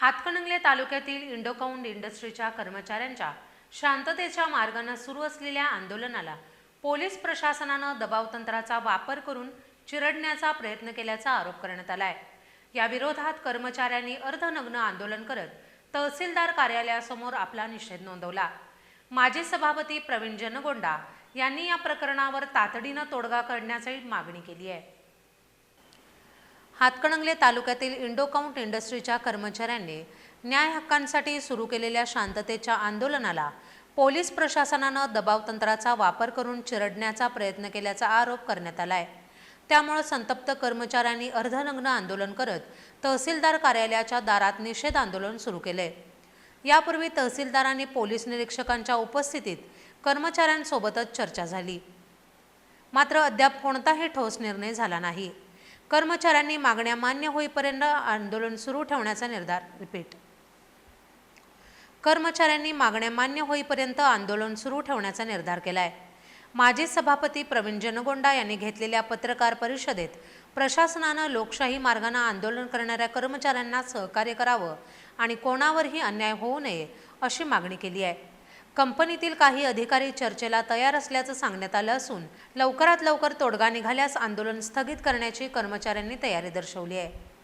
हातकणंगले तालुक्यातील इंडोकाउंड इंडस्ट्रीच्या कर्मचाऱ्यांच्या शांततेच्या मार्गानं सुरू असलेल्या आंदोलनाला पोलीस प्रशासनानं दबावतंत्राचा वापर करून चिरडण्याचा प्रयत्न केल्याचा आरोप करण्यात आलाय. या विरोधात कर्मचाऱ्यांनी अर्धनग्न आंदोलन करत तहसीलदार कार्यालयासमोर आपला निषेध नोंदवला. माजी सभापती प्रवीण जनगोंडा यांनी या प्रकरणावर तातडीनं तोडगा काढण्याची मागणी केली आहे. हातकणंगले तालुक्यातील इंडोकाउंट इंडस्ट्रीच्या कर्मचाऱ्यांनी न्याय हक्कांसाठी सुरू केलेल्या शांततेच्या आंदोलनाला पोलीस प्रशासनानं दबावतंत्राचा वापर करून चिरडण्याचा प्रयत्न केल्याचा आरोप करण्यात आलाय. त्यामुळे संतप्त कर्मचाऱ्यांनी अर्धनग्न आंदोलन करत तहसीलदार कार्यालयाच्या दारात निषेध आंदोलन सुरू केले यापूर्वी तहसीलदारांनी पोलीस निरीक्षकांच्या उपस्थितीत कर्मचाऱ्यांसोबतच चर्चा झाली. मात्र अद्याप कोणताही ठोस निर्णय झाला नाही. कर्मचाऱ्यांनी मागण्या मान्य होईपर्यंत आंदोलन सुरू ठेवण्याचा निर्धार रिपीट. कर्मचाऱ्यांनी मागण्या मान्य होईपर्यंत आंदोलन सुरू ठेवण्याचा निर्धार केला आहे माजी सभापती प्रवीण जनगोंडा यांनी घेतलेल्या पत्रकार परिषदेत प्रशासनानं लोकशाही मार्गानं आंदोलन करणाऱ्या कर्मचाऱ्यांना सहकार्य करावं आणि कोणावरही अन्याय होऊ नये अशी मागणी केली आहे. कंपनीतील काही अधिकारी चर्चेला तयार असल्याचं सांगण्यात आलं असून लवकरात लवकर तोडगा निघाल्यास आंदोलन स्थगित करण्याची कर्मचाऱ्यांनी तयारी दर्शवली आहे.